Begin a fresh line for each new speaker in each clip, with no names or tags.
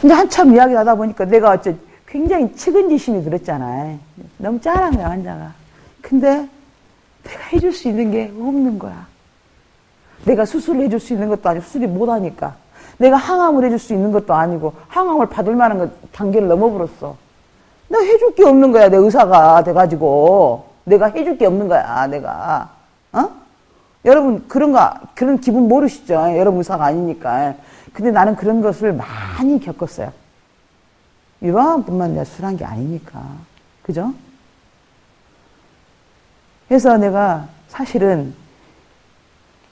근데 한참 이야기 하다 보니까 내가 어째 굉장히 측은지심이 들었잖아. 너무 짠한 거야, 환자가. 근데 내가 해줄 수 있는 게 없는 거야. 내가 수술을 해줄 수 있는 것도 아니고 수술이 못하니까. 내가 항암을 해줄 수 있는 것도 아니고 항암을 받을 만한 것 단계를 넘어버렸어. 내가 해줄 게 없는 거야, 내 의사가 돼가지고. 내가 해줄 게 없는 거야, 내가. 어? 여러분, 그런 거, 그런 기분 모르시죠? 여러분 의사가 아니니까. 근데 나는 그런 것을 많이 겪었어요. 유방암뿐만 내가 술한 게 아니니까. 그죠? 그래서 내가 사실은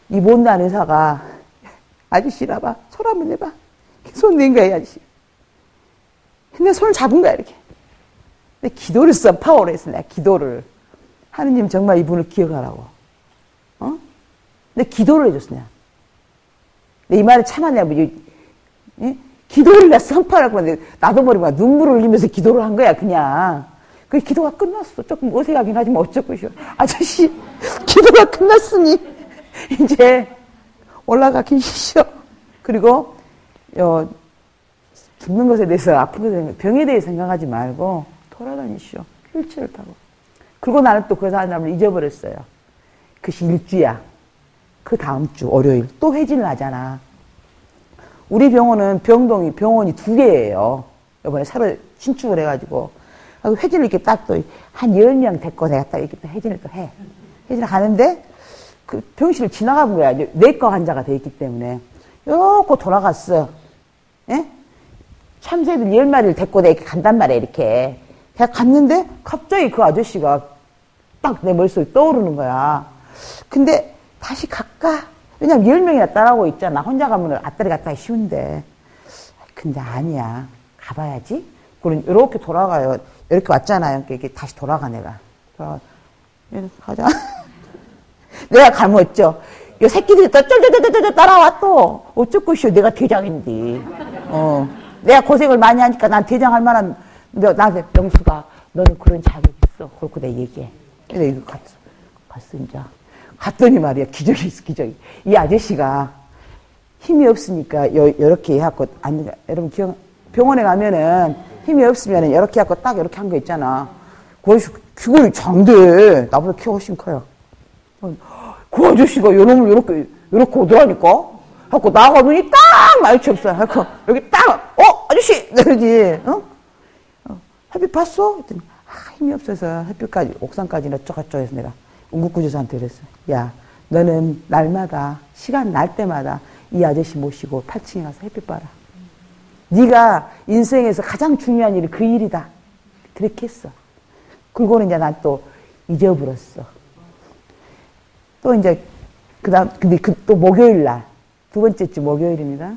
이 못난 의사가 아저씨라 봐. 손 한번 내봐. 손낸 거야, 아저씨. 근데 손을 잡은 거야, 이렇게. 근데 기도를 써, 파워를 했어, 내가 기도를. 하느님 정말 이분을 기억하라고. 어? 근데 기도를 해줬어, 내가. 이 말을 뭐, 예? 기도를 내가 선포하라고 하는데, 나도 모르고 눈물을 흘리면서 기도를 한 거야, 그냥. 그 기도가 끝났어. 조금 어색하긴 하지만 어쩌고 싶어. 아저씨, 기도가 끝났으니, 이제 올라가 계시오. 그리고, 어, 죽는 것에 대해서, 아픈 것에 대해서, 병에 대해 생각하지 말고, 돌아다니시오. 휠체어를 타고. 그리고 나는 또 그 사람을 잊어버렸어요. 그것이 일주야. 그 다음 주, 월요일. 또 회진을 하잖아. 우리 병원은 병동이, 병원이 두 개예요. 이번에 새로 신축을 해가지고. 회진을 이렇게 딱 또 한 열명 데리고 내가 딱 이렇게 또 회진을 또 해. 회진을 가는데 그 병실을 지나가본 거야. 내과 환자가 돼 있기 때문에. 요거 돌아갔어. 예? 참새들 열 마리를 데리고 내가 이렇게 간단 말이야, 이렇게. 제가 갔는데 갑자기 그 아저씨가 딱 내 머릿속에 떠오르는 거야. 근데 다시 갈까? 왜냐면 열 명이나 따라오고 있잖아. 혼자 가면 앞다리 갔다 쉬운데. 근데 아니야. 가봐야지. 그럼 이렇게 돌아가요. 이렇게 왔잖아요. 이렇게 다시 돌아가 내가. 돌아가. 가자. 내가 가면었죠. 요 새끼들이 또 쫄쫄쫄쫄 따라와 또. 어쩔 것이오. 내가 대장인데. 어. 내가 고생을 많이 하니까 난 대장할 만한, 나한테 명수가 너는 그런 자격 있어. 그렇고 내 얘기해. 그래서 이거 갔어. 갔어, 이제. 갔더니 말이야. 기적이 있어, 기적이. 이 아저씨가 힘이 없으니까 요, 요렇게 해갖고, 아니, 여러분 기억, 병원에 가면은 힘이 없으면 이렇게 해갖고 딱 이렇게 한 거 있잖아. 그것이, 그걸 장대. 나보다 키가 훨씬 커요. 그 아저씨가 요놈을 요렇게, 요렇게 오더라니까? 하고 나가 눈이 딱 마주쳤어. 하고 여기 딱, 어? 아저씨! 그러지. 어? 어? 햇빛 봤어? 했더니, 아, 힘이 없어서 햇빛까지, 옥상까지 어쩌고저쩌고 해서 내가 응급구조사한테 그랬어. 야, 너는 날마다, 시간 날 때마다 이 아저씨 모시고 8층에 가서 햇빛 봐라. 네가 인생에서 가장 중요한 일이 그 일이다. 그렇게 했어. 그리고는 이제 난 또 잊어버렸어. 또 이제 그다음 근데 그 또 목요일 날 두 번째 주 목요일입니다.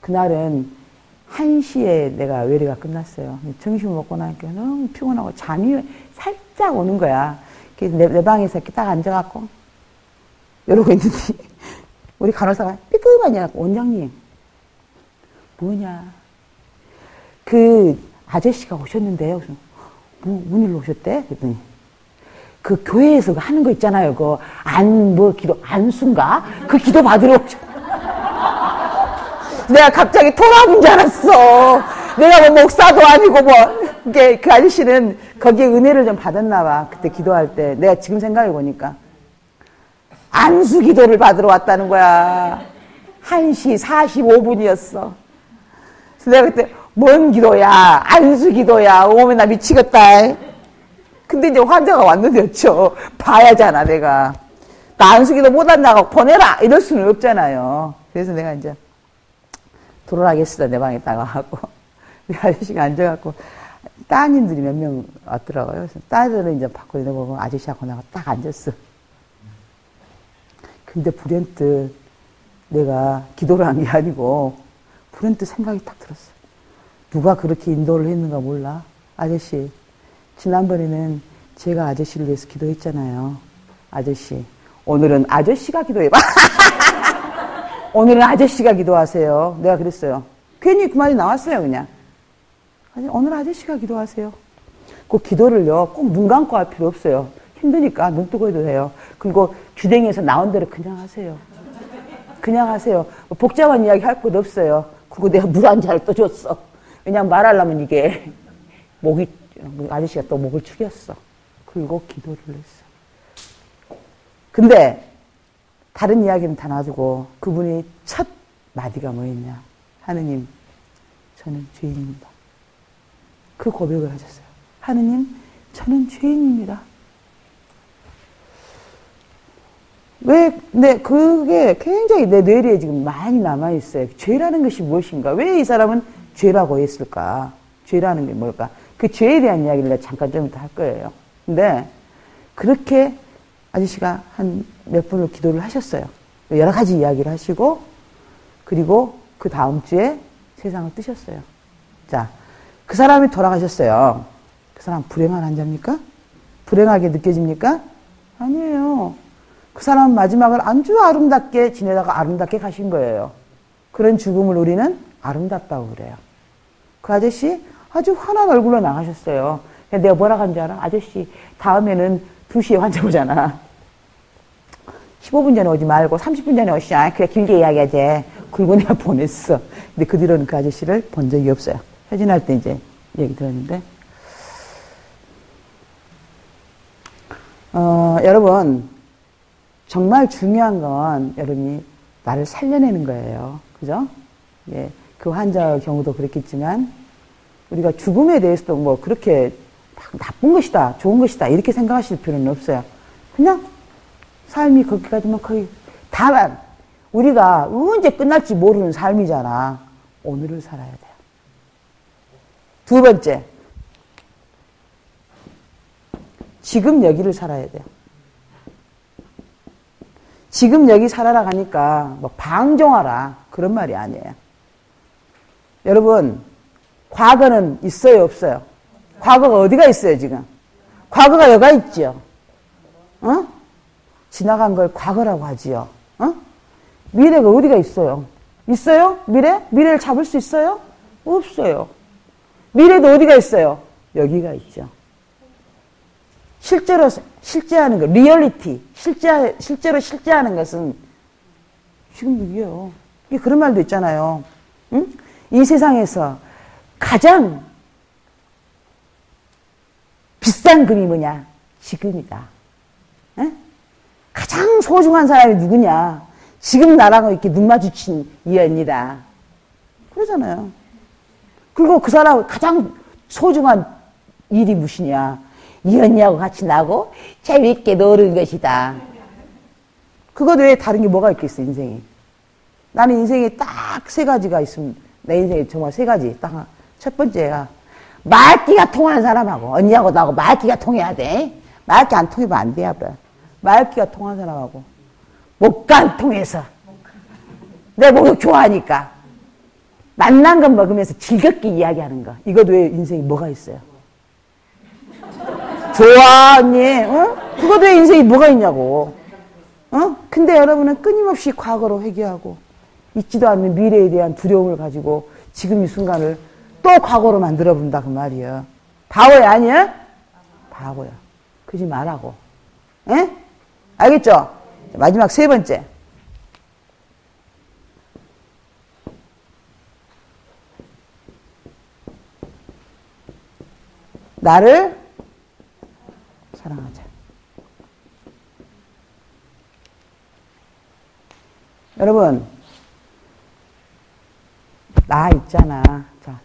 그날은 1시에 내가 외래가 끝났어요. 점심 먹고 나니까 너무 피곤하고 잠이 살짝 오는 거야. 그래서 내, 내 방에서 이렇게 딱 앉아갖고 이러고 있는데 우리 간호사가 삐끗하냐 원장님 뭐냐 그 아저씨가 오셨는데요. 뭐, 뭔 일로 오셨대? 그랬더니 그 교회에서 하는 거 있잖아요. 그 안 뭐 기도 안순가 그 기도 받으러 오셨. 내가 갑자기 토라는 줄 알았어. 내가 뭐 목사도 아니고 뭐 이게 그 아저씨는 거기에 은혜를 좀 받았나 봐. 그때 기도할 때 내가 지금 생각해 보니까 안수 기도를 받으러 왔다는 거야. 1시 45분이었어. 그래서 내가 그때 뭔 기도야? 안수 기도야. 오면 나 미치겠다. 근데 이제 환자가 왔는데 어쩌. 봐야잖아, 내가. 나 안수 기도 못 한다고 보내라! 이럴 수는 없잖아요. 그래서 내가 이제 돌아가겠어, 내 방에 다가 하고. 그 아저씨가 앉아갖고, 따님들이 몇 명 왔더라고요. 딸들은 이제 밖으로 내보고 아저씨하고 나가 딱 앉았어. 근데 불현듯 내가 기도를 한 게 아니고, 불현듯 생각이 딱 들었어. 누가 그렇게 인도를 했는가 몰라. 아저씨, 지난번에는 제가 아저씨를 위해서 기도했잖아요. 아저씨. 오늘은 아저씨가 기도해봐. 오늘은 아저씨가 기도하세요. 내가 그랬어요. 괜히 그 말이 나왔어요, 그냥. 오늘 아저씨가 기도하세요. 그 기도를요, 꼭 눈 감고 할 필요 없어요. 힘드니까 눈 뜨고 해도 돼요. 그리고 주댕이에서 나온 대로 그냥 하세요. 그냥 하세요. 뭐 복잡한 이야기 할 것도 없어요. 그리고 내가 물 한 잔을 또 줬어. 그냥 말하려면 이게 목이 아저씨가 또 목을 축였어. 그리고 기도를 했어. 근데 다른 이야기는 다 놔두고 그분이 첫 마디가 뭐였냐. 하느님, 저는 죄인입니다. 그 고백을 하셨어요. 하느님, 저는 죄인입니다. 왜, 네, 그게 굉장히 내 뇌리에 지금 많이 남아있어요. 죄라는 것이 무엇인가? 왜 이 사람은 죄라고 했을까? 죄라는 게 뭘까? 그 죄에 대한 이야기를 잠깐 좀 이따 할 거예요. 근데, 그렇게 아저씨가 한 몇 분을 기도를 하셨어요. 여러 가지 이야기를 하시고, 그리고 그 다음 주에 세상을 뜨셨어요. 자, 그 사람이 돌아가셨어요. 그 사람 불행한 환자입니까? 불행하게 느껴집니까? 아니에요. 그 사람 마지막을 아주 아름답게 지내다가 아름답게 가신 거예요. 그런 죽음을 우리는 아름답다고 그래요. 그 아저씨 아주 환한 얼굴로 나가셨어요. 내가 뭐라 한줄 알아? 아저씨, 다음에는 2시에 환자 보잖아. 15분 전에 오지 말고 30분 전에 오시자. 그래, 길게 이야기하지. 그리고 내가 보냈어. 근데 그 뒤로는 그 아저씨를 본 적이 없어요. 회진할 때 이제 얘기 들었는데. 어, 여러분, 정말 중요한 건 여러분이 나를 살려내는 거예요. 그죠? 예. 그 환자의 경우도 그렇겠지만, 우리가 죽음에 대해서도 뭐 그렇게 나쁜 것이다, 좋은 것이다, 이렇게 생각하실 필요는 없어요. 그냥 삶이 거기까지만 거의, 다만, 우리가 언제 끝날지 모르는 삶이잖아. 오늘을 살아야 돼요. 두 번째, 지금 여기를 살아야 돼요. 지금 여기 살아라 가니까 뭐 방종하라 그런 말이 아니에요. 여러분 과거는 있어요 없어요? 과거가 어디가 있어요 지금? 과거가 여가 있죠. 어? 지나간 걸 과거라고 하지요. 어? 미래가 어디가 있어요? 있어요? 미래? 미래를 잡을 수 있어요? 없어요. 미래도 어디가 있어요? 여기가 있죠. 실제로 실제하는 거, 리얼리티, 실제 실제로 실제하는 것은 지금 여기요. 이 그런 말도 있잖아요. 응? 이 세상에서 가장 비싼 금이 뭐냐? 지금이다. 에? 가장 소중한 사람이 누구냐? 지금 나랑 이렇게 눈 마주친 이 언니다. 그러잖아요. 그리고 그 사람 가장 소중한 일이 무엇이냐? 이 언니하고 같이 나고 재밌게 노는 것이다. 그것 외에 다른 게 뭐가 있겠어, 인생이. 나는 인생에 딱 세 가지가 있으면, 내 인생에 정말 세 가지. 딱, 첫 번째가, 말기가 통하는 사람하고, 언니하고 나하고 말기가 통해야 돼. 말기 안 통하면 안 돼, 아버 말기가 통하는 사람하고, 목간 통해서. 내 목욕 좋아하니까. 만난 것 먹으면서 즐겁게 이야기하는 거. 이것 외에 인생이 뭐가 있어요? 좋아, 언니. 어? 그것 외에 인생이 뭐가 있냐고. 어? 근데 여러분은 끊임없이 과거로 회귀하고, 있지도 않는 미래에 대한 두려움을 가지고 지금 이 순간을 또 과거로 만들어 본다 그 말이야. 바보야 아니야? 바보야. 그지 말라고. 에? 알겠죠? 마지막 세 번째. 나를 사랑하자. 여러분, 나 있잖아. 자,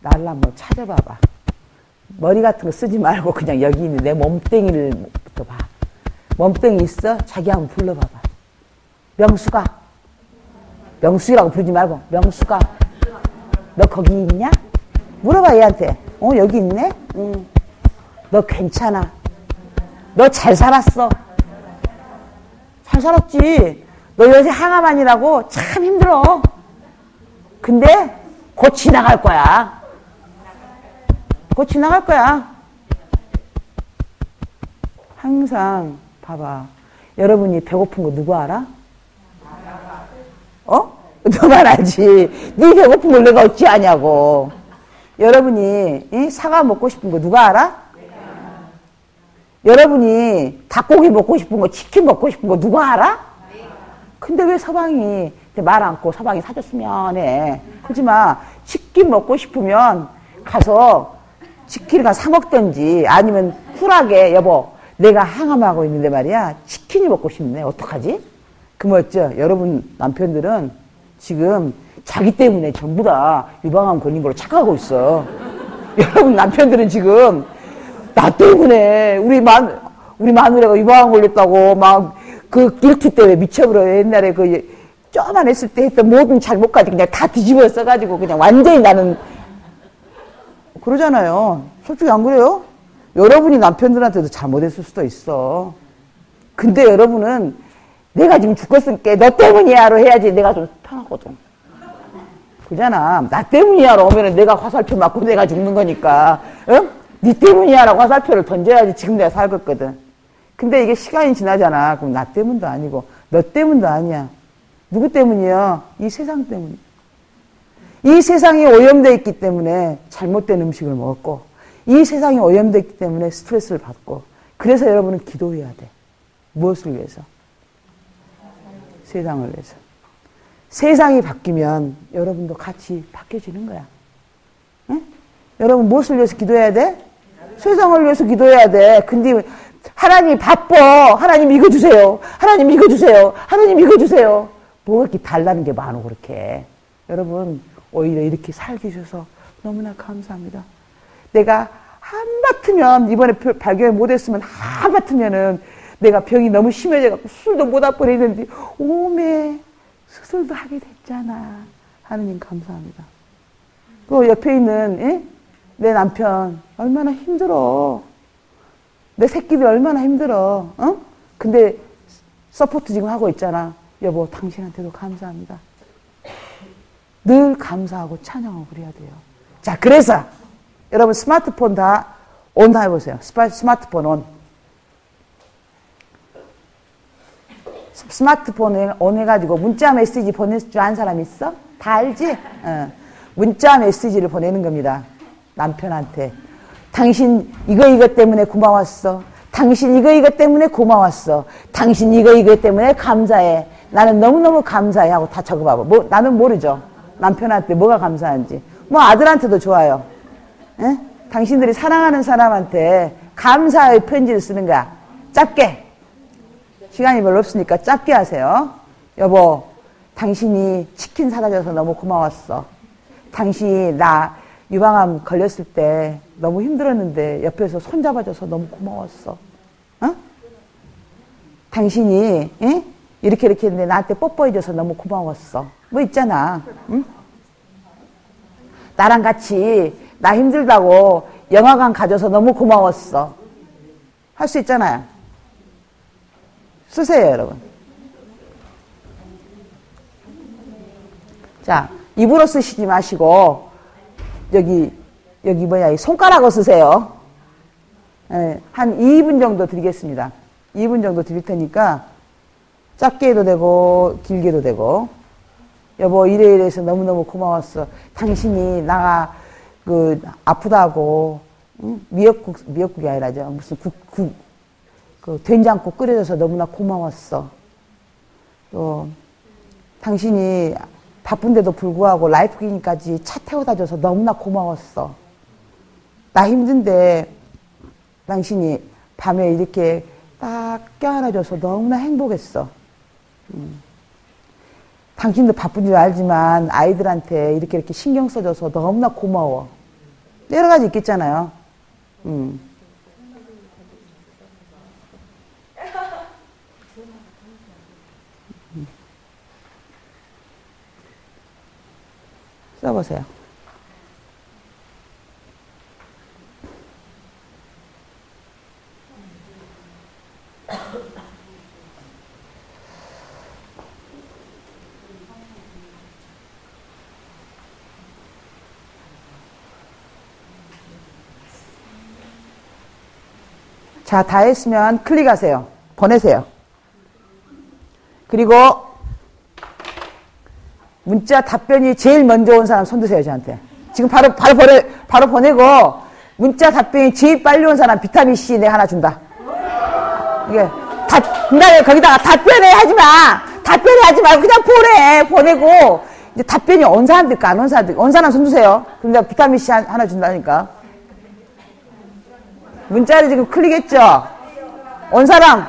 나를 한번 찾아봐봐. 머리 같은 거 쓰지 말고 그냥 여기 있는 내 몸뚱이를부터 봐. 몸뚱이 있어? 자기 한번 불러봐봐. 명수가. 명수라고 부르지 말고, 명수가. 너 거기 있냐? 물어봐, 얘한테. 어, 여기 있네? 응. 너 괜찮아. 너 잘 살았어. 잘 살았지. 너 요새 항암아니라고 참 힘들어. 근데 곧 지나갈 거야. 곧 지나갈 거야. 항상 봐봐. 여러분이 배고픈 거 누구 알아? 어? 너만 알지. 네 배고픈 걸 내가 어찌 아냐고. 여러분이 이? 사과 먹고 싶은 거 누가 알아? 여러분이 닭고기 먹고 싶은 거, 치킨 먹고 싶은 거 누가 알아? 근데 왜 서방이 말 않고 서방이 사줬으면 해. 그러지 마. 치킨 먹고 싶으면 가서 치킨을 사 먹든지 아니면 쿨하게 여보 내가 항암하고 있는데 말이야 치킨이 먹고 싶네. 어떡하지? 그 뭐였죠? 여러분 남편들은 지금 자기 때문에 전부 다 유방암 걸린 걸로 착각하고 있어. 여러분 남편들은 지금 나 때문에 우리 마 우리 마누라가 유방암 걸렸다고 막 그 길티 때문에 미쳐버려 옛날에 그 쪼만 했을 때 했던 모든 잘못까지 그냥 다 뒤집어 써가지고 그냥 완전히 나는 그러잖아요. 솔직히 안 그래요? 여러분이 남편들한테도 잘못했을 수도 있어. 근데 여러분은 내가 지금 죽었으니까 너 때문이야로 해야지 내가 좀 편하거든. 그잖아. 나 때문이야로 오면은 내가 화살표 맞고 내가 죽는 거니까. 응? 네 때문이야 라고 화살표를 던져야지 지금 내가 살겠거든. 근데 이게 시간이 지나잖아. 그럼 나 때문도 아니고 너 때문도 아니야. 누구 때문이야? 이 세상 때문. 이 세상이 오염되어 있기 때문에 잘못된 음식을 먹었고 이 세상이 오염되어 있기 때문에 스트레스를 받고 그래서 여러분은 기도해야 돼. 무엇을 위해서? 세상을 위해서. 세상이 바뀌면 여러분도 같이 바뀌어지는 거야. 응? 여러분 무엇을 위해서 기도해야 돼? 세상을 위해서 기도해야 돼. 근데 하나님 바빠. 하나님 이거 주세요. 하나님 이거 주세요. 하나님 이거 주세요. 뭐 이렇게 달라는 게 많어 그렇게. 여러분 오히려 이렇게 살게 주셔서 너무나 감사합니다. 내가 한바트면 이번에 발견 못했으면 한바트면은 내가 병이 너무 심해져갖고 술도 못할 뻔했는데 오메 수술도 하게 됐잖아. 하느님 감사합니다. 또 옆에 있는 에? 내 남편 얼마나 힘들어. 내 새끼들 얼마나 힘들어. 어? 근데 서포트 지금 하고 있잖아. 여보 당신한테도 감사합니다. 늘 감사하고 찬양하고 그래야 돼요. 자 그래서 여러분 스마트폰 다 온 다 해보세요. 스마트폰 온. 스마트폰 온 해가지고 문자 메시지 보낼 줄 아는 사람 있어? 다 알지? 어. 문자 메시지를 보내는 겁니다. 남편한테. 당신 이거 이거 때문에 고마웠어. 당신 이거 이거 때문에 고마웠어. 당신 이거 이거 때문에 감사해. 나는 너무너무 감사해 하고 다 적어봐봐. 뭐, 나는 모르죠. 남편한테 뭐가 감사한지. 뭐 아들한테도 좋아요. 에? 당신들이 사랑하는 사람한테 감사의 편지를 쓰는 거야. 짧게. 시간이 별로 없으니까 짧게 하세요. 여보, 당신이 치킨 사다 줘서 너무 고마웠어. 당신이 나 유방암 걸렸을 때 너무 힘들었는데 옆에서 손잡아줘서 너무 고마웠어. 어? 당신이 에? 이렇게 이렇게 했는데 나한테 뽀뽀해줘서 너무 고마웠어. 뭐 있잖아. 응? 나랑 같이 나 힘들다고 영화관 가져서 너무 고마웠어. 할 수 있잖아요. 쓰세요, 여러분. 자, 입으로 쓰시지 마시고, 여기, 여기 뭐야, 손가락으로 쓰세요. 네, 한 2분 정도 드리겠습니다. 2분 정도 드릴 테니까, 짧게 해도 되고, 길게도 되고, 여보, 이래 이래서 너무너무 고마웠어. 당신이 나가, 그, 아프다고, 응? 미역국, 미역국이 아니라죠. 무슨 국, 국, 그 된장국 끓여줘서 너무나 고마웠어. 또 당신이 바쁜데도 불구하고 라이프 기니까지 차 태워다 줘서 너무나 고마웠어. 나 힘든데 당신이 밤에 이렇게 딱 껴안아줘서 너무나 행복했어. 음. 당신도 바쁜 줄 알지만 아이들한테 이렇게 이렇게 신경 써줘서 너무나 고마워. 여러 가지 있겠잖아요. 음. 써보세요. 자, 다 했으면 클릭하세요. 보내세요. 그리고 문자 답변이 제일 먼저 온 사람 손 드세요, 저한테. 지금 바로, 바로 보내, 바로 보내고, 문자 답변이 제일 빨리 온 사람 비타민 C 내 하나 준다. 이게, 다, 그 다음에 거기다가 답변해 하지 마! 답변해 하지 말고 그냥 보내. 보내고, 이제 답변이 온 사람들 있고 안온 사람들. 온 사람 손 주세요. 그럼 내가 비타민C 한- 하나 준다니까. 문자를 지금 클릭했죠? 온 사람,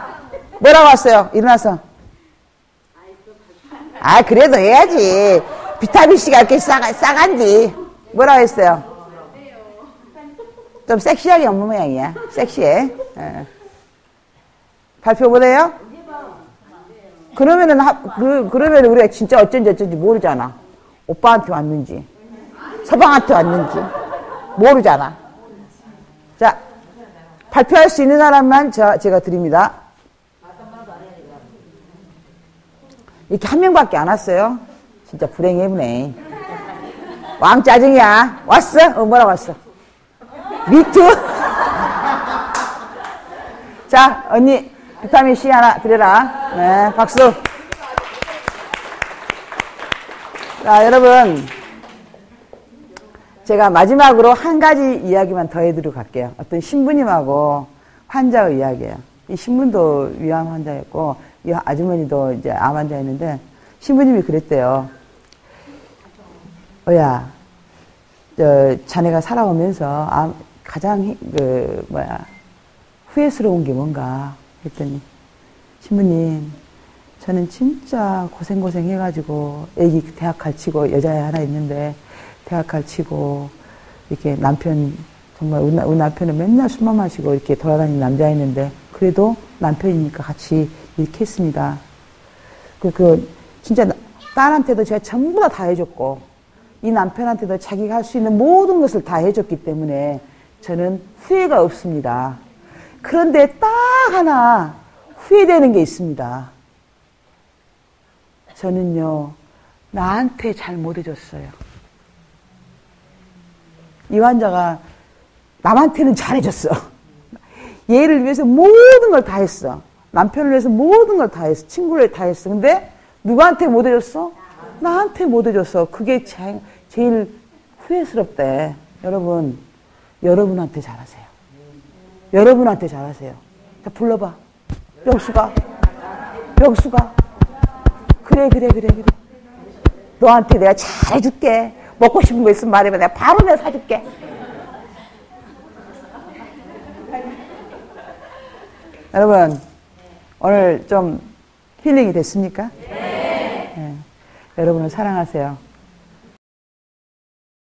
뭐라고 왔어요? 일어나서. 아, 그래도 해야지. 비타민C가 이렇게 싸가, 싸간디. 뭐라고 했어요? 좀 섹시하게 없는 모양이야. 섹시해. 예. 발표 못해요? 그러면은, 하- 그, 그러면 우리가 진짜 어쩐지 어쩐지 모르잖아. 오빠한테 왔는지, 서방한테 왔는지, 모르잖아. 자, 발표할 수 있는 사람만 저, 제가 드립니다. 이렇게 한 명밖에 안 왔어요. 진짜 불행해 보네. 왕 짜증이야. 왔어? 어, 뭐라고 왔어? 미투? 자, 언니, 비타민 C 하나 드려라. 네, 박수. 자, 여러분. 제가 마지막으로 한 가지 이야기만 더 해드리고 갈게요. 어떤 신부님하고 환자의 이야기예요. 이 신부도 위암 환자였고, 이 아주머니도 이제 암 환자였는데, 신부님이 그랬대요. 어야, 저, 자네가 살아오면서 암, 가장, 히- 그, 뭐야, 후회스러운 게 뭔가 했더니, 신부님, 저는 진짜 고생 고생 해가지고, 애기 대학 갈치고, 여자애 하나 있는데, 대학 갈치고, 이렇게 남편, 정말 우리 남편은 맨날 술만 마시고 이렇게 돌아다니는 남자였는데, 그래도 남편이니까 같이 이렇게 했습니다. 그, 그, 진짜 나- 딸한테도 제가 전부 다 다 해줬고, 이 남편한테도 자기가 할 수 있는 모든 것을 다 해줬기 때문에 저는 후회가 없습니다. 그런데 딱 하나 후회되는 게 있습니다. 저는요, 나한테 잘 못해줬어요. 이 환자가 남한테는 잘해줬어. 얘를 위해서 모든 걸 다 했어. 남편을 위해서 모든 걸 다 했어. 친구를 다 했어. 근데 누구한테 못 해줬어? 나한테 못 해줬어. 그게 제, 제일 후회스럽대. 여러분, 여러분한테 잘하세요. 여러분한테 잘하세요. 자, 불러봐. 명수가. 명수가. 그래, 그래, 그래, 그래. 너한테 내가 잘해줄게. 먹고 싶은 거 있으면 말해봐. 내가 바로 내가 사줄게. 여러분, 오늘 좀 힐링이 됐습니까? 네. 여러분을 사랑하세요.